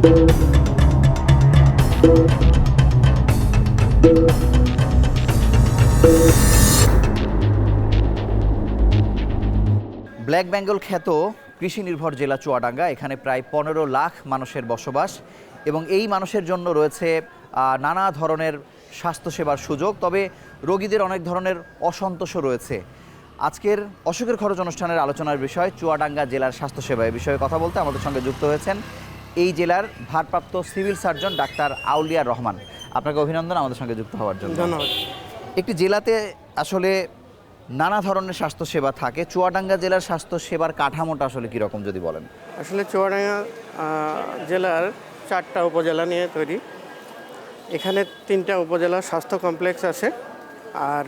Black Bengal খ্যাত কৃষি নির্ভর জেলা চুয়াডাঙ্গা, এখানে প্রায় পনেরো লাখ মানুষের বসবাস এবং এই মানুষের জন্য রয়েছে নানা ধরনের স্বাস্থ্যসেবার সুযোগ, তবে রোগীদের অনেক ধরনের অসন্তোষও রয়েছে। আজকের অসুখের খরচ অনুষ্ঠানের আলোচনার বিষয় চুয়াডাঙ্গা জেলার স্বাস্থ্যসেবা এ বিষয়ে কথা বলতে আমাদের সঙ্গে যুক্ত হয়েছেন এই জেলার ভারপ্রাপ্ত civil surgeon doctor Aulia Rahman. আপনাকে অভিনন্দন আমাদের সঙ্গে যুক্ত হওয়ার জন্য। ধন্যবাদ। একটি জেলাতে আসলে নানা ধরনের স্বাস্থ্যসেবা থাকে। চুয়াডাঙ্গা জেলার স্বাস্থ্যসেবার কাঠামোটা আসলে কীরকম যদি বলেন? আসলে চুয়াডাঙ্গা জেলার চারটা উপজেলা নিয়ে তৈরি। এখানে তিনটা উপজেলা স্বাস্থ্য কমপ্লেক্স আছে আর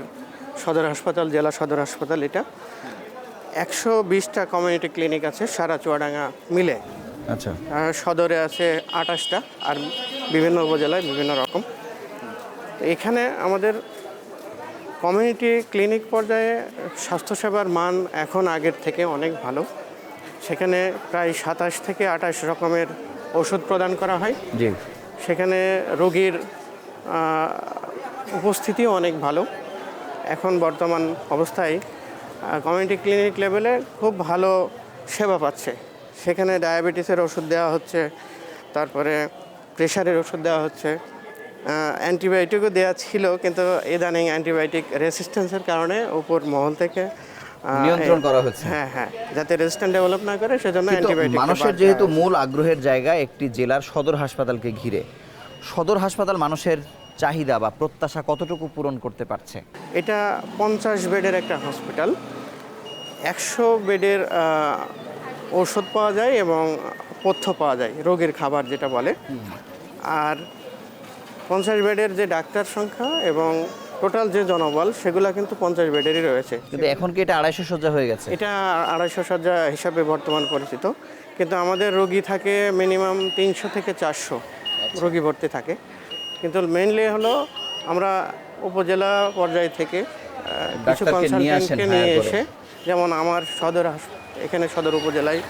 সদর হাসপাতাল জেলা সদর হাসপাতাল এটা। একশো বিশটা কমিউনিটি ক্লিনিক আছে সারা চুয়াডাঙ্গা মিলে। আচ্ছা। সদরে আছে আঠাশটা আর বিভিন্ন উপজেলায় বিভিন্ন রকম। এখানে আমাদের কমিউনিটি ক্লিনিক পর্যায়ে স্বাস্থ্যসেবার মান এখন আগের থেকে অনেক ভালো। সেখানে প্রায় সাতাশ থেকে আঠাশ রকমের ওষুধ প্রদান করা হয়। জি। সেখানে রোগীর উপস্থিতিও অনেক ভালো। এখন বর্তমান অবস্থায় কমিউনিটি ক্লিনিক লেভেলে খুব ভালো সেবা পাচ্ছে। সেখানে ডায়াবেটিসের ওষুধ দেওয়া হচ্ছে তারপরে প্রেশারের ওষুধ দেওয়া হচ্ছে। অ্যান্টিবায়োটিকও দেওয়া ছিল কিন্তু ইদানিং অ্যান্টিবায়োটিক রেসিস্ট্যান্সের কারণে উপর মহল থেকে নিয়ন্ত্রণ করা হচ্ছে। হ্যাঁ হ্যাঁ যাতে রেজিস্ট্যান্ট ডেভেলপ না করে সেজন্য অ্যান্টিবায়োটিক মানুষের যেহেতু মূল আগ্রহের জায়গা একটি জেলার সদর হাসপাতালকে ঘিরে সদর হাসপাতাল মানুষের চাহিদা বা প্রত্যাশা কতটুকু পূরণ করতে পারছে? এটা পঞ্চাশ বেডের একটা হসপিটাল। একশো বেডের ঔষধ পাওয়া যায় এবং পথ্য পাওয়া যায় রোগীর খাবার যেটা বলে। আর পঞ্চাশ বেডের যে ডাক্তার সংখ্যা এবং টোটাল যে জনবল সেগুলো কিন্তু পঞ্চাশ বেডেরই রয়েছে। কিন্তু এখন কি এটা আড়াইশো সজ্জা হয়ে গেছে? এটা আড়াইশো সজ্জা হিসাবে বর্তমান পরিচিত। কিন্তু আমাদের রোগী থাকে মিনিমাম তিনশো থেকে চারশো রোগী ভর্তি থাকে। কিন্তু মেইনলি হলো আমরা উপজেলা পর্যায় থেকে কিছু কনসালটেন্টকে নিয়ে এসে যেমন আমার সদর হাস- এখানে সদর উপজেলায়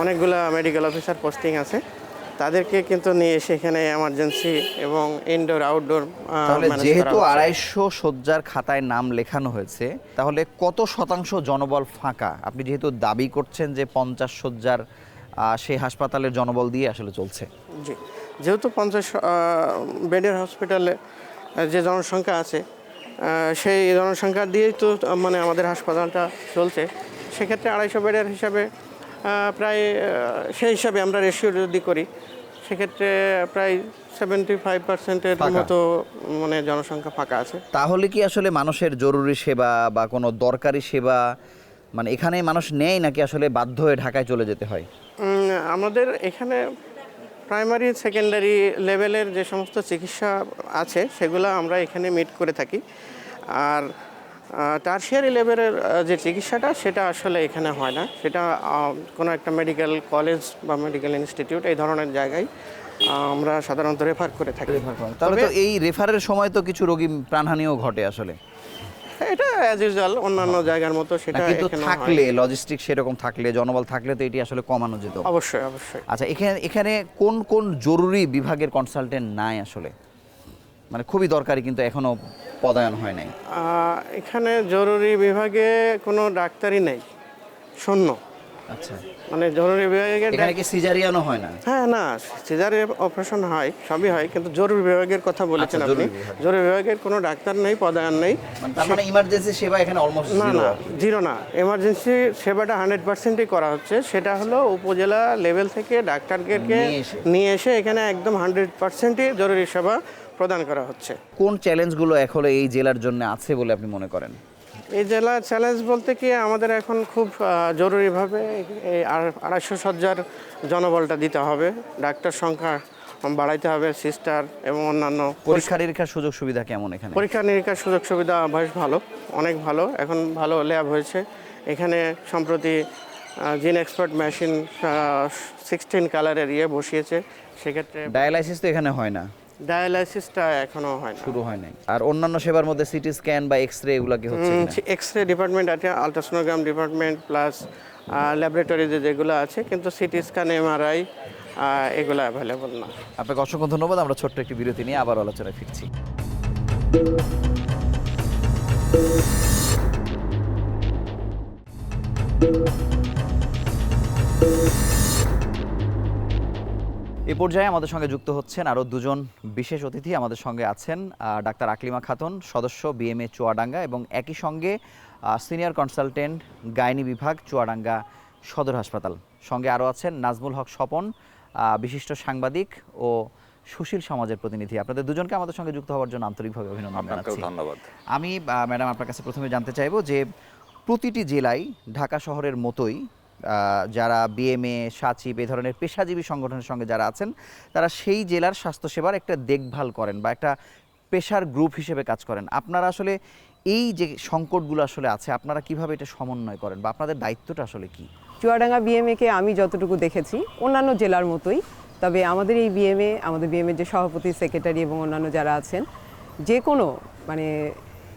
অনেকগুলা মেডিকেল অফিসার পোস্টিং আছে। তাদেরকে কিন্তু নিয়ে এসে এখানে এমার্জেন্সি এবং ইনডোর আউটডোর যেহেতু আড়াইশো শয্যার খাতায় নাম লেখানো হয়েছে তাহলে কত শতাংশ জনবল ফাঁকা? আপনি যেহেতু দাবি করছেন যে পঞ্চাশ শয্যার সেই হাসপাতালের জনবল দিয়ে আসলে চলছে। জি যেহেতু পঞ্চাশ বেডের হসপিটালে যে জনসংখ্যা আছে সেই জনসংখ্যা দিয়েই তো মানে আমাদের হাসপাতালটা চলছে। সেক্ষেত্রে আড়াইশো বেডের হিসাবে প্রায় সেই হিসাবে আমরা রেশিও যদি করি সেক্ষেত্রে প্রায় সেভেন্টি ফাইভ পার্সেন্টের। মতো মানে জনসংখ্যা ফাঁকা আছে। তাহলে কি আসলে মানুষের জরুরি সেবা বা কোনো দরকারি সেবা মানে এখানে মানুষ নেয় নাকি আসলে বাধ্য হয়ে ঢাকায় চলে যেতে হয়? আমাদের এখানে প্রাইমারি সেকেন্ডারি লেভেলের যে সমস্ত চিকিৎসা আছে সেগুলো আমরা এখানে মিট করে থাকি। আর টার্সিয়ারি লেভেলের যে চিকিৎসাটা সেটা আসলে এখানে হয় না। সেটা কোনো একটা মেডিকেল কলেজ বা মেডিকেল ইনস্টিটিউট এই ধরনের জায়গায় আমরা সাধারণত রেফার করে থাকি। তাহলে তো তবে এই রেফারের সময় তো কিছু রোগী প্রাণহানিও ঘটে আসলে। এটা অ্যাজ ইউজুয়াল অন্যান্য জায়গার মতো সেটা কিন্তু থাকলে লজিস্টিক সেরকম থাকলে জনবল থাকলে তো এটি আসলে কমানো যেত। অবশ্যই অবশ্যই। আচ্ছা এখানে এখানে কোন কোন জরুরি বিভাগের কনসালটেন্ট নাই আসলে? মানে খুবই দরকারি কিন্তু এখনও পদায়ন হয় নাই। এখানে জরুরি বিভাগে কোনো ডাক্তারই নেই শূন্য। আচ্ছা। মানে জরুরি বিভাগের এখানে কি সিজারিয়ানও হয় না? হ্যাঁ না সিজারি অপারেশন হয় সবই হয় কিন্তু জরুরি বিভাগের কথা বলেছেন আচ্ছা, আপনি। জরুরি বিভাগের কোনো ডাক্তার নেই পদায়ন নেই। মানে তার মানে ইমার্জেন্সি সেবা এখানে অলমোস্ট না না জিরো না। এমার্জেন্সি সেবাটা হান্ড্রেড পার্সেন্টই করা হচ্ছে। সেটা হলো উপজেলা লেভেল থেকে ডাক্তারকে নিয়ে এসে। নিয়ে এসে এখানে একদম হান্ড্রেড পার্সেন্টই জরুরি সেবা প্রদান করা হচ্ছে। কোন চ্যালেঞ্জগুলো এখন এই জেলার জন্য আছে বলে আপনি মনে করেন? এই জেলার চ্যালেঞ্জ বলতে কি আমাদের এখন খুব জরুরিভাবে এই আড়- আড়াইশো সজ্জার জনবলটা দিতে হবে। ডাক্তার সংখ্যা বাড়াইতে হবে সিস্টার এবং অন্যান্য পরীক্ষা নিরীক্ষার সুযোগ সুবিধা কেমন এখানে? পরীক্ষা নিরীক্ষার সুযোগ সুবিধা বেশ ভালো অনেক ভালো। এখন ভালো ল্যাব হয়েছে। এখানে সম্প্রতি জিন এক্সপার্ট মেশিন সিক্সটিন কালারের ইয়ে বসিয়েছে। সেক্ষেত্রে ডায়ালাইসিস তো এখানে হয় না। ডায়ালাইসিসটা এখনও হয় শুরু হয় নাই। আর অন্যান্য সেবার মধ্যে সিটি স্ক্যান বা এক্স রে এগুলো কি হচ্ছে কিনা? এক্স রে ডিপার্টমেন্ট আছে আলট্রাসোনোগ্রাম ডিপার্টমেন্ট প্লাস ল্যাবরেটরি যে যেগুলো আছে কিন্তু সিটি স্ক্যান এমআরআই এগুলো অ্যাভেলেবল না। আপনাকে অসংখ্য ধন্যবাদ আমরা ছোট্ট একটি বিরতি নিয়ে আবার আলোচনায় ফিরছি। এ পর্যায়ে আমাদের সঙ্গে যুক্ত হচ্ছেন আরও দুজন বিশেষ অতিথি আমাদের সঙ্গে আছেন ডাক্তার আকলিমা খাতুন সদস্য বিএমএ চুয়াডাঙ্গা এবং একই সঙ্গে সিনিয়র কনসালটেন্ট গাইনি বিভাগ চুয়াডাঙ্গা সদর হাসপাতাল। সঙ্গে আরও আছেন নাজমুল হক স্বপন বিশিষ্ট সাংবাদিক ও সুশীল সমাজের প্রতিনিধি। আপনাদের দুজনকে আমাদের সঙ্গে যুক্ত হওয়ার জন্য আন্তরিকভাবে অভিনন্দন জানাচ্ছি। ধন্যবাদ। আমি ম্যাডাম আপনার কাছে প্রথমে জানতে চাইব যে প্রতিটি জেলায় ঢাকা শহরের মতোই যারা বিএমএ সাচিব, এই ধরনের পেশাজীবী সংগঠনের সঙ্গে যারা আছেন, তারা সেই জেলার স্বাস্থ্যসেবার একটা দেখভাল করেন বা একটা পেশার গ্রুপ হিসেবে কাজ করেন। আপনারা আসলে এই যে সংকটগুলো আসলে আছে, আপনারা কীভাবে এটা সমন্বয় করেন বা আপনাদের দায়িত্বটা আসলে কি? চুয়াডাঙ্গা বিএমএকে আমি যতটুকু দেখেছি, অন্যান্য জেলার মতোই। তবে আমাদের এই বিএমএ আমাদের বিএমএর যে সভাপতি, সেক্রেটারি এবং অন্যান্য যারা আছেন যে কোনো মানে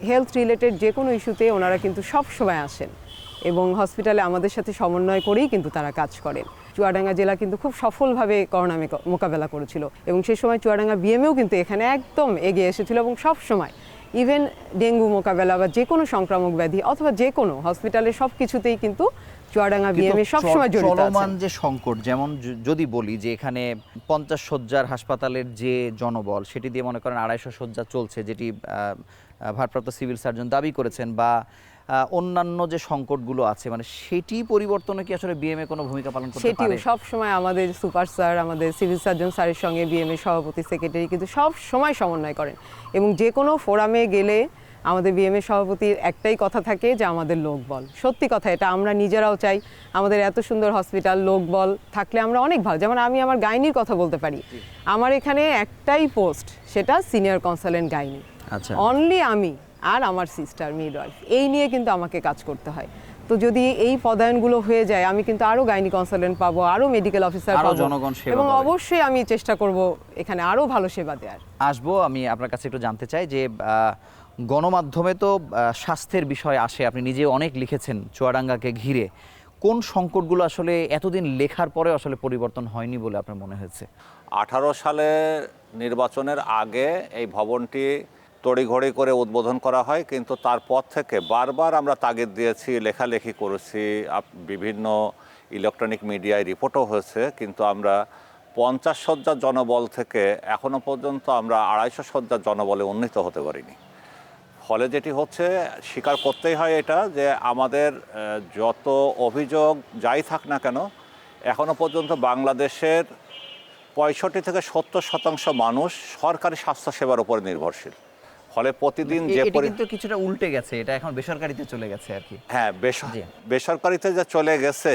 হেলথ রিলেটেড যে কোনো ইস্যুতে ওনারা কিন্তু সব সময় আসেন। এবং হসপিটালে আমাদের সাথে সমন্বয় করেই কিন্তু তারা কাজ করেন। চুয়াডাঙ্গা জেলা কিন্তু খুব সফলভাবে করোনা মোকাবেলা করেছিল এবং সেই সময় চুয়াডাঙ্গা বিএমএও কিন্তু এখানে একদম এগিয়ে এসেছিল এবং সব সময় ইভেন ডেঙ্গু মোকাবেলা বা যে কোনো সংক্রামক ব্যাধি অথবা যে কোনো হসপিটালে সব কিছুতেই কিন্তু চুয়াডাঙ্গা বিএমএ সবসময় জড়িত চলমান আছে যে সংকট যেমন যদি বলি যে এখানে পঞ্চাশ শয্যার হাসপাতালের যে জনবল সেটি দিয়ে মনে করেন আড়াইশো শয্যা চলছে যেটি ভারপ্রাপ্ত সিভিল সার্জন দাবি করেছেন বা অন্যান্য যে সংকটগুলো আছে মানে সেটি পরিবর্তনে কি আসলে বিএমএ কোনো ভূমিকা পালন করতে সেটিও পারে? সব সময় আমাদের সুপার স্যার আমাদের সিভিল সার্জন স্যারের সঙ্গে বিএমএ সভাপতি সেক্রেটারি কিন্তু সব সময় সমন্বয় করেন। এবং যে কোনো ফোরামে গেলে আমাদের বিএমএ সভাপতির একটাই কথা থাকে যে আমাদের লোকবল সত্যি কথা এটা আমরা নিজেরাও চাই। আমাদের এত সুন্দর হসপিটাল লোকবল থাকলে আমরা অনেক ভালো। যেমন আমি আমার গাইনির কথা বলতে পারি। আমার এখানে একটাই পোস্ট সেটা সিনিয়র কনসালেন্ট গাইনি। আচ্ছা। অনলি আমি আর আমার সিস্টার মিডওয়াইফ এই নিয়ে কিন্তু আমাকে কাজ করতে হয়। তো যদি এই পদায়নগুলো হয়ে যায় আমি কিন্তু আরও গাইনি কনসালটেন্ট পাবো আরও মেডিকেল অফিসার পাবো জনগণ সেবা এবং অবশ্যই আমি চেষ্টা করব এখানে আরও ভালো সেবা দেওয়ার। আসব আমি আপনার কাছে একটু জানতে চাই যে আহ, গণমাধ্যমে তো স্বাস্থ্যের বিষয় আসে আপনি নিজে অনেক লিখেছেন চুয়াডাঙ্গাকে ঘিরে। কোন সংকটগুলো আসলে এতদিন লেখার পরে আসলে পরিবর্তন হয়নি বলে আপনার মনে হয়েছে? আঠারো সালে নির্বাচনের আগে এই ভবনটি তড়িঘড়ি করে উদ্বোধন করা হয়, কিন্তু তারপর থেকে বারবার আমরা তাগিদ দিয়েছি, লেখালেখি করেছি বিভিন্ন ইলেকট্রনিক মিডিয়ায় রিপোর্টও হয়েছে, কিন্তু আমরা পঞ্চাশ শয্যার জনবল থেকে এখনও পর্যন্ত আমরা আড়াইশো শয্যার জনবলে উন্নীত হতে পারিনি। ফলে যেটি হচ্ছে, স্বীকার করতেই হয় এটা যে আমাদের যত অভিযোগ যাই থাক না কেন এখনও পর্যন্ত বাংলাদেশের পঁয়ষট্টি থেকে সত্তর শতাংশ মানুষ সরকারি স্বাস্থ্যসেবার উপর নির্ভরশীল। ফলে প্রতিদিন যে এ- কিন্তু কিছুটা উল্টে গেছে এটা এখন বেসরকারিতে চলে গেছে আর কি। হ্যাঁ বেসরকারিতে যে চলে গেছে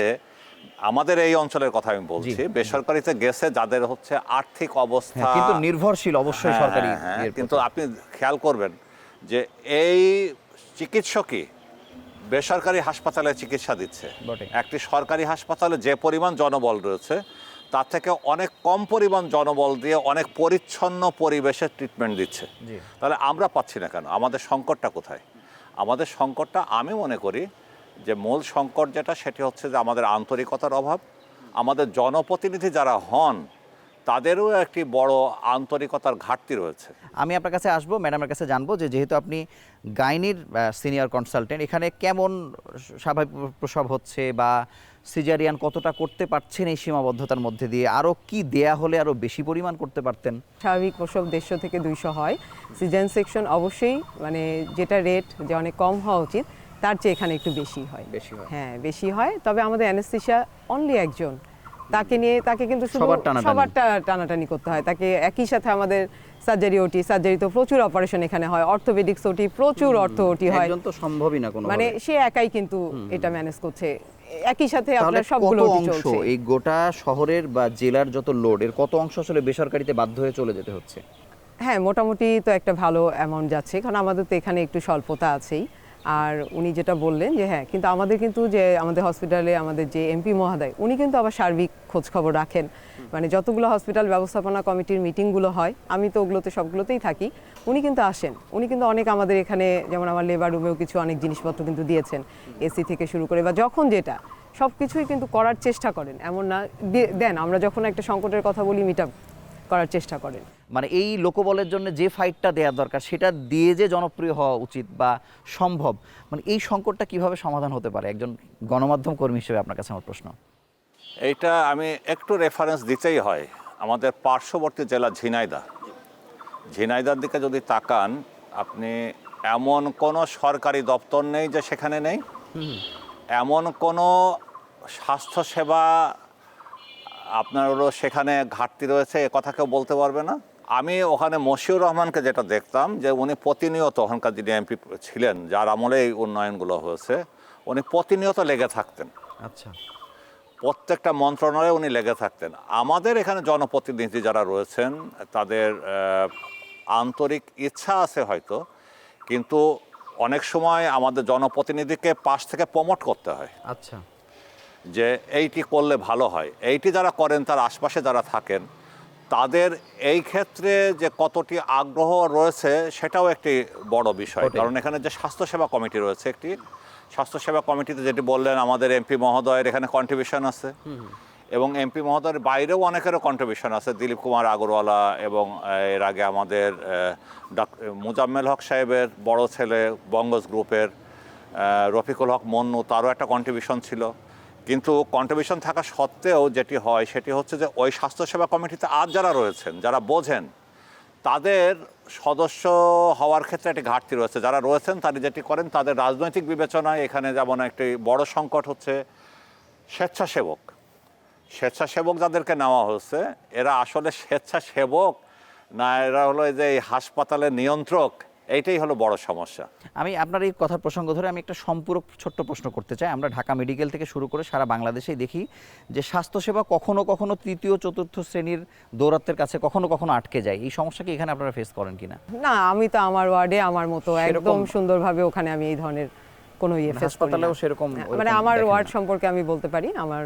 আমাদের এই অঞ্চলের কথা আমি বলছি বেসরকারিতে গেছে যাদের হচ্ছে আর্থিক অবস্থা হ্যাঁ, কিন্তু নির্ভরশীল অবশ্যই হ্যাঁ, সরকারি হ্যাঁ, কিন্তু আপনি খেয়াল করবেন যে এই চিকিৎসকই বেসরকারি হাসপাতালে চিকিৎসা দিচ্ছে। একটি সরকারি হাসপাতালে যে পরিমাণ জনবল রয়েছে তার থেকে অনেক কম পরিমাণ জনবল দিয়ে অনেক পরিচ্ছন্ন পরিবেশে ট্রিটমেন্ট দিচ্ছে। তাহলে আমরা পাচ্ছি না কেন? আমাদের সংকটটা কোথায়? আমাদের সংকটটা আমি মনে করি যে মূল সংকট যেটা সেটি হচ্ছে যে আমাদের আন্তরিকতার অভাব। আমাদের জনপ্রতিনিধি যারা হন তাদেরও একটি বড় আন্তরিকতার ঘাটতি রয়েছে। আমি আপনার কাছে আসব ম্যাডামের কাছে জানব যে যেহেতু আপনি গাইনির সিনিয়র কনসালটেন্ট এখানে কেমন স্বাভাবিক প্রসব হচ্ছে বা সিজারিয়ান কতটা করতে পারছেন এই সীমাবদ্ধতার মধ্যে দিয়ে? আরও কি দেয়া হলে আরও বেশি পরিমাণ করতে পারতেন? স্বাভাবিক প্রসব দেড়শো থেকে দুইশো হয়। সিজন সেকশন অবশ্যই মানে যেটা রেট যে অনেক কম হওয়া উচিত তার চেয়ে এখানে একটু বেশি হয়। বেশি হয়। হ্যাঁ বেশি হয়। তবে আমাদের অ্যানেস্থেশিয়া অনলি একজন। তাকে নিয়ে তাকে কিন্তু সবার টানাটানি। সবার টানাটানি করতে হয়। তাকে একই সাথে আমাদের সার্জারি ওটি সার্জারি তো প্রচুর অপারেশন এখানে হয়। অর্থোপেডিক্স ওটি প্রচুর অর্থ ওটি হয়। একজন তো সম্ভবই না কোনো মানে সে একাই কিন্তু এটা ম্যানেজ করছে। একই সাথে আপনার সবগুলো অংশ? এই গোটা শহরের বা জেলার যত লোড এর কত অংশ আসলে বেসরকারিতে বাধ্য হয়ে চলে যেতে হচ্ছে? হ্যাঁ মোটামুটি তো একটা ভালো অ্যামাউন্ট যাচ্ছে। কারণ আমাদের তো এখানে একটু স্বল্পতা আছেই। আর উনি যেটা বললেন যে হ্যাঁ কিন্তু আমাদের কিন্তু যে আমাদের হসপিটালে আমাদের যে এমপি মহোদয়, উনি কিন্তু আবার সার্বিক খোঁজ খবর রাখেন। মানে যতগুলো হসপিটাল ব্যবস্থাপনা কমিটির মিটিংগুলো হয়, আমি তো ওগুলোতে সবগুলোতেই থাকি, উনি কিন্তু আসেন। উনি কিন্তু অনেক আমাদের এখানে, যেমন আমার লেবার রুমেও কিছু অনেক জিনিসপত্র কিন্তু দিয়েছেন এসি থেকে শুরু করে বা যখন যেটা সব কিছুই কিন্তু করার চেষ্টা করেন, এমন না। দেন আমরা যখন একটা সংকটের কথা বলি মিট করার চেষ্টা করেন। মানে এই লোকবলের জন্য যে ফাইটটা দেওয়া দরকার সেটা দিয়ে যে জনপ্রিয় হওয়া উচিত বা সম্ভব মানে এই সংকটটা কীভাবে সমাধান হতে পারে? একজন গণমাধ্যম কর্মী হিসেবে আপনার কাছে আমার প্রশ্ন। এইটা আমি একটু রেফারেন্স দিতেই হয়। আমাদের পার্শ্ববর্তী জেলা ঝিনাইদা ঝিনাইদার দিকে যদি তাকান আপনি এমন কোনো সরকারি দপ্তর নেই যে সেখানে নেই? এমন কোনো স্বাস্থ্যসেবা আপনার হলো সেখানে ঘাটতি রয়েছে এ কথা কেউ বলতে পারবে না। আমি ওখানে মশিউর রহমানকে যেটা দেখতাম যে উনি প্রতিনিয়ত ওখানকার যিনি এমপি ছিলেন যার আমলে এই উন্নয়নগুলো হয়েছে উনি প্রতিনিয়ত লেগে থাকতেন। আচ্ছা। প্রত্যেকটা মন্ত্রণালয়ে উনি লেগে থাকতেন। আমাদের এখানে জনপ্রতিনিধি যারা রয়েছেন তাদের আন্তরিক ইচ্ছা আছে হয়তো কিন্তু অনেক সময় আমাদের জনপ্রতিনিধিকে পাশ থেকে প্রমোট করতে হয়। আচ্ছা। যে এইটি করলে ভালো হয়। এইটি যারা করেন তার আশপাশে যারা থাকেন তাদের এই ক্ষেত্রে যে কতটি আগ্রহ রয়েছে সেটাও একটি বড় বিষয়। কারণ এখানে যে স্বাস্থ্যসেবা কমিটি রয়েছে একটি স্বাস্থ্যসেবা কমিটিতে যেটি বললেন আমাদের এমপি মহোদয়ের এখানে কন্ট্রিবিউশন আছে। এবং এমপি মহোদয়ের বাইরেও অনেকেরও কন্ট্রিবিউশন আছে দিলীপ কুমার আগরওয়ালা এবং এর আগে আমাদের মুজাম্মেল হক সাহেবের বড় ছেলে বঙ্গজ গ্রুপের রফিকুল হক মন্নু তারও একটা কন্ট্রিবিউশন ছিল। কিন্তু কন্ট্রিবিউশন থাকা সত্ত্বেও যেটি হয়, সেটি হচ্ছে যে ওই স্বাস্থ্যসেবা কমিটিতে আর যারা রয়েছেন, যারা বোঝেন, তাদের সদস্য হওয়ার ক্ষেত্রে একটি ঘাটতি রয়েছে। যারা রয়েছেন, তারা যেটি করেন, তাদের রাজনৈতিক বিবেচনায় এখানে যেমন একটি বড় সংকট হচ্ছে, স্বেচ্ছাসেবক। স্বেচ্ছাসেবক যাদেরকে নেওয়া হয়েছে, এরা আসলে স্বেচ্ছাসেবক না, এরা হলো যে হাসপাতালের নিয়ন্ত্রক এইটাই হলো বড় সমস্যা। আমি আপনার এই কথার প্রসঙ্গ ধরে আমি একটা সম্পূরক ছোট্ট প্রশ্ন করতে চাই। আমরা ঢাকা মেডিকেল থেকে শুরু করে সারা বাংলাদেশেই দেখি যে স্বাস্থ্যসেবা কখনো কখনো তৃতীয় চতুর্থ শ্রেণির দৌরাত্মের কাছে কখনো কখনো আটকে যায়। এই সমস্যা কি এখানে আপনারা ফেস করেন কিনা? না আমি তো আমার ওয়ার্ডে আমার মতো একদম সুন্দরভাবে ওখানে আমি এই ধরনের কোনো ইয়ে ফেস হাসপাতালেও সেরকম হ্যাঁ, মানে আমার ওয়ার্ড সম্পর্কে আমি বলতে পারি আমার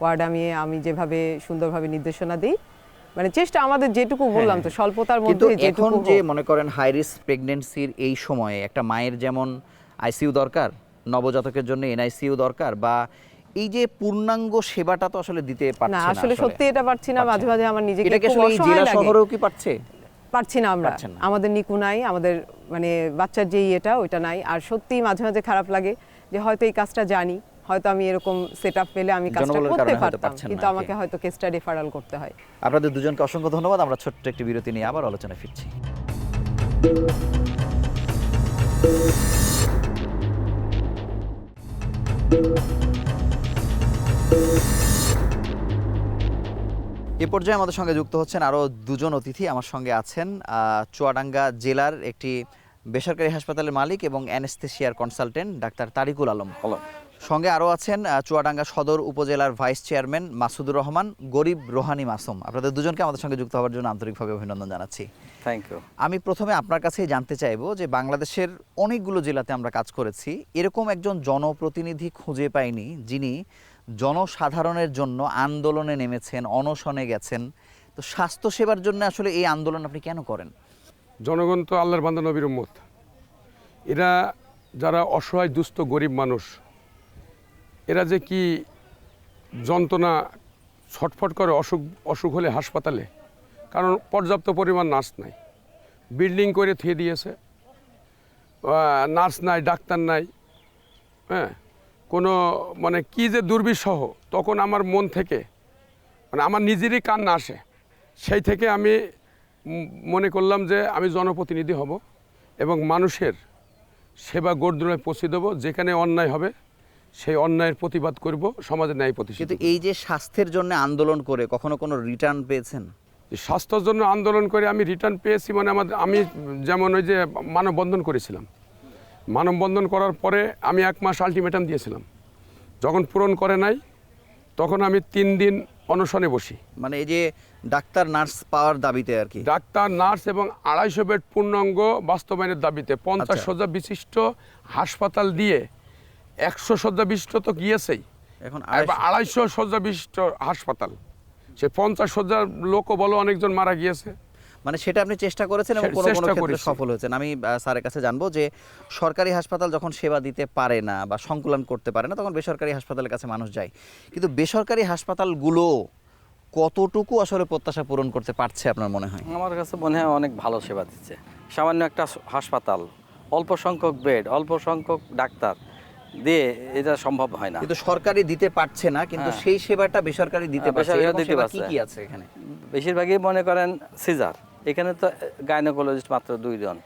ওয়ার্ড আমি আমি যেভাবে সুন্দরভাবে নির্দেশনা দিই মানে চেষ্টা আমাদের যেটুকু বললাম তো স্বল্পতার মধ্যে এখন যে মনে করেন হাই রিস্ক প্রেগনেন্সির এই সময়ে একটা মায়ের যেমন আইসিইউ দরকার নবজাতকের জন্য এনআইসিইউ দরকার বা এই যে পূর্ণাঙ্গ সেবাটা তো আসলে দিতে পারছে না আসলে সত্যি এটা পারছি না মাঝে মাঝে আমার নিজেকে এটা কি জেলা শহরেও কি পাচ্ছে পারছি না আমরা। আমাদের নিকু নাই আমাদের মানে বাচ্চার যে ইয়েটা ওইটা নাই। আর সত্যি মাঝে মাঝে খারাপ লাগে যে হয়তো এই কাজটা জানি। হয়তো আমি এরকম সেট আপ পেলে আমি কাজটা করতে পারতাম। কিন্তু আমাকে হয়তো কেসটা রেফারাল করতে হয়। আপনাদের দুজনকে অসংখ্য ধন্যবাদ। আমরা ছোট্ট একটি বিরতি নিয়ে আবার আলোচনায় ফিরছি। এ পর্যায়ে আমাদের সঙ্গে যুক্ত হচ্ছেন আরও দুজন অতিথি আমার সঙ্গে আছেন। আহ, চুয়াডাঙ্গা জেলার একটি বেসরকারি হাসপাতালের মালিক এবং অ্যানেস্থেশিয়ার কনসালটেন্ট ডাক্তার তারিকুল আলম। সঙ্গে আরও আছেন চুয়াডাঙ্গা সদর উপজেলার ভাইস চেয়ারম্যান মাসুদুর রহমান গরিব রোহানি মাসুম। আপনাদের দুজনকে আমাদের সঙ্গে যুক্ত হওয়ার জন্য আন্তরিকভাবে অভিনন্দন জানাচ্ছি। থ্যাংক ইউ আমি প্রথমে আপনার কাছেই জানতে চাইব যে বাংলাদেশের অনেকগুলো জেলাতে আমরা কাজ করেছি। এরকম একজন জনপ্রতিনিধি খুঁজে পাইনি যিনি জনসাধারণের জন্য আন্দোলনে নেমেছেন অনশনে গেছেন। তো স্বাস্থ্যসেবার জন্য আসলে এই আন্দোলন আপনি কেন করেন? জনগণ তো আল্লাহর বান্দা নবীর উম্মত। এরা যারা অসহায় দুস্থ গরিব মানুষ এরা যে কি যন্ত্রণা ছটফট করে অসুখ অসুখ হলে হাসপাতালে? কারণ পর্যাপ্ত পরিমাণ নার্স নাই। বিল্ডিং করে থুয়ে দিয়েছে। নার্স নাই, ডাক্তার নাই। হ্যাঁ? কোনো মানে কি যে দুর্বিষহ, তখন আমার মন থেকে মানে আমার নিজেরই কান্না আসে। সেই থেকে আমি মনে করলাম যে আমি জনপ্রতিনিধি হব এবং মানুষের সেবা গোড়দোড়ায় পৌঁছে দেবো, যেখানে অন্যায় হবে। সেই অন্যায়ের প্রতিবাদ করব সমাজের ন্যায় প্রতিষ্ঠিত কিন্তু এই যে স্বাস্থ্যের জন্য আন্দোলন করে কখনো কোনো রিটার্ন পেয়েছেন? স্বাস্থ্যের জন্য আন্দোলন করে আমি রিটার্ন পেয়েছি মানে আমাদের আমি যেমন ওই যে মানববন্ধন করেছিলাম। মানববন্ধন করার পরে আমি এক মাস আলটিমেটাম দিয়েছিলাম। যখন পূরণ করে নাই তখন আমি তিন দিন অনশনে বসি। মানে এই যে ডাক্তার নার্স পাওয়ার দাবিতে আর কি? ডাক্তার নার্স এবং আড়াইশো বেড পূর্ণাঙ্গ বাস্তবায়নের দাবিতে পঞ্চাশ আচ্ছা। শয্যা বিশিষ্ট হাসপাতাল দিয়ে একশো শয্যা বিশিষ্ট তো গিয়েছেই। এখন আড়াইশো। শয্যা বিশিষ্ট হাসপাতাল। সে পঞ্চাশ শয্যার লোকও বলো অনেকজন মারা গিয়েছে। মানে সেটা আপনি চেষ্টা করেছেন এবং কোনো কোনো ক্ষেত্রে সফল হয়েছেন। আমি স্যারের কাছে জানব যে সরকারি হাসপাতাল যখন সেবা দিতে পারে না বা সংকুলন করতে পারে না তখন বেসরকারি হাসপাতালের কাছে মানুষ যায়। কিন্তু বেসরকারি হাসপাতালগুলো কতটুকু আসলে প্রত্যাশা পূরণ করতে পারছে আপনার মনে হয়? আমার কাছে মনে হয় অনেক ভালো সেবা দিচ্ছে। সামান্য একটা হাসপাতাল অল্প সংখ্যক বেড অল্প সংখ্যক ডাক্তার দিয়ে এটা সম্ভব হয় না। কিন্তু সরকারি দিতে পারছে না কিন্তু হ্যাঁ। সেই সেবাটা বেসরকারি দিতে হ্যাঁ, পারছে। দিতে পারছে। কি কি আছে এখানে? বেশিরভাগই মনে করেন সিজার। এখানে তো গাইনোকোলজিস্ট মাত্র দুইজন।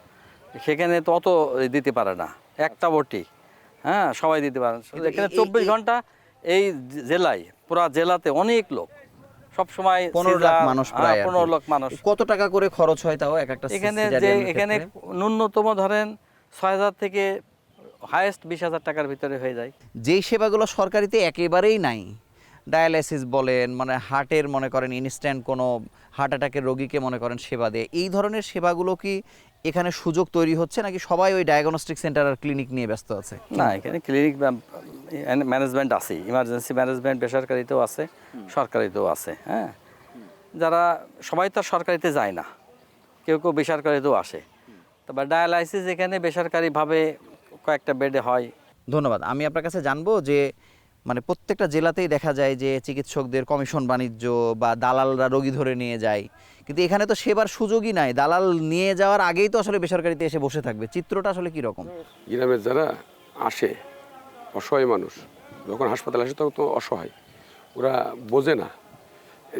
সেখানে তো অত দিতে পারে না। একটা বটি। হ্যাঁ সবাই দিতে পারে। এখানে চব্বিশ ঘণ্টা এই জেলায় পুরা জেলাতে অনেক লোক। সব সময় পনেরো লাখ মানুষ প্রায় পনেরো লাখ মানুষ। কত টাকা করে খরচ হয় তাও এক একটা এখানে যে এখানে ন্যূনতম ধরেন ছয় হাজার থেকে হায়েস্ট বিশ হাজার টাকার ভিতরে হয়ে যায়। যেই সেবাগুলো সরকারিতে একেবারেই নাই ডায়ালাইসিস বলেন মানে হার্টের মনে করেন ইনস্ট্যান্ট কোনো হার্ট অ্যাটাকের রোগীকে মনে করেন সেবা দেয়। এই ধরনের সেবাগুলো কি এখানে সুযোগ তৈরি হচ্ছে নাকি সবাই ওই ডায়াগনস্টিক সেন্টার আর ক্লিনিক নিয়ে ব্যস্ত আছে? না এখানে ক্লিনিক ম্যানেজমেন্ট আছে ইমার্জেন্সি ম্যানেজমেন্ট বেসরকারিতেও আছে সরকারিতেও আছে হ্যাঁ? যারা সবাই তো সরকারিতে যায় না। কেউ কেউ বেসরকারিতেও আসে। তারপর ডায়ালাইসিস এখানে বেসরকারিভাবে কয়েকটা বেডে হয়। ধন্যবাদ। আমি আপনার কাছে জানব যে মানে প্রত্যেকটা জেলাতেই দেখা যায় যে চিকিৎসকদের কমিশন বাণিজ্য বা দালালরা রোগী ধরে নিয়ে যায়। কিন্তু এখানে তো সেবার সুযোগই নাই। দালাল নিয়ে যাওয়ার আগেই তো আসলে বেসরকারিতে এসে বসে থাকবে। চিত্রটা আসলে কি রকম? গ্রামের যারা আসে অসহায় মানুষ যখন হাসপাতালে আসে তখন তো অসহায়। ওরা বোঝে না।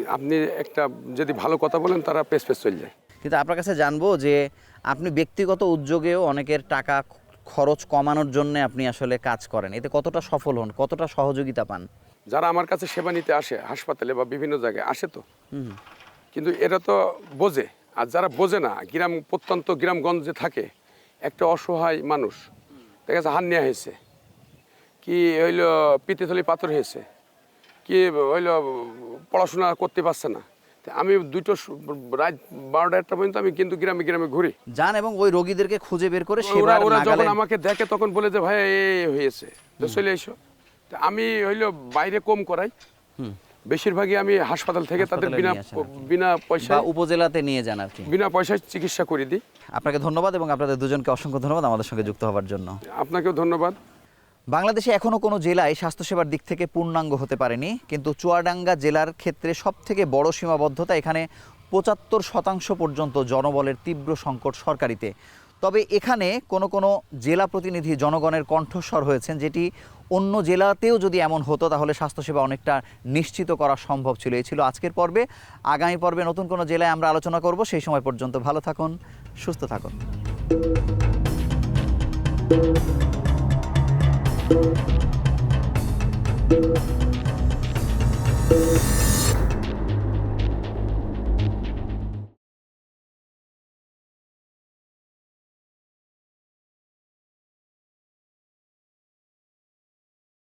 আপনি একটা যদি ভালো কথা বলেন তারা পেস পেস চলে যায়। কিন্তু আপনার কাছে জানব যে আপনি ব্যক্তিগত উদ্যোগেও অনেকের টাকা খরচ কমানোর জন্য আপনি আসলে কাজ করেন। এতে কতটা সফল হন? কতটা সহযোগিতা পান? যারা আমার কাছে সেবা নিতে আসে হাসপাতালে বা বিভিন্ন জায়গায় আসে তো। কিন্তু এরা তো বোঝে। আর যারা বোঝে না গ্রাম প্রত্যন্ত গ্রামগঞ্জে থাকে একটা অসহায় মানুষ দেখা যাচ্ছে হান্নিয়া হয়েছে। কি হইল পিতেথলি পাথর হয়েছে। কি হইল পড়াশোনা করতে পারছে না। আমি দুটো রাত বারোটা একটা পর্যন্ত আমি কিন্তু গ্রামে গ্রামে ঘুরি। যান এবং ওই রোগীদেরকে খুঁজে বের করে ওরা ওরা যখন আমাকে দেখে তখন বলে যে ভাই এই হয়েছে। তো চলে এসো। আমি হইল বাইরে কম করাই। বেশিরভাগই আমি হাসপাতাল থেকে তাদের বিনা। বিনা পয়সা উপজেলাতে নিয়ে যান আর কি। বিনা পয়সায় চিকিৎসা করে দিই। আপনাকে ধন্যবাদ এবং আপনাদের দুজনকে অসংখ্য ধন্যবাদ আমাদের সঙ্গে যুক্ত হওয়ার জন্য। আপনাকেও ধন্যবাদ। বাংলাদেশে এখনও কোনো জেলায় স্বাস্থ্যসেবার দিক থেকে পূর্ণাঙ্গ হতে পারেনি, কিন্তু চুয়াডাঙ্গা জেলার ক্ষেত্রে সব থেকে বড় সীমাবদ্ধতা এখানে পঁচাত্তর শতাংশ পর্যন্ত জনবলের তীব্র সংকট সরকারিতে। তবে এখানে কোনো কোনো জেলা প্রতিনিধি জনগণের কণ্ঠস্বর হয়েছেন, যেটি অন্য জেলাতেও যদি এমন হতো, তাহলে স্বাস্থ্যসেবা অনেকটা নিশ্চিত করা সম্ভব ছিল। এই ছিল আজকের পর্বে। আগামী পর্বে নতুন কোনো জেলায় আমরা আলোচনা করব। সেই সময় পর্যন্ত ভালো থাকুন, সুস্থ থাকুন। Thank you.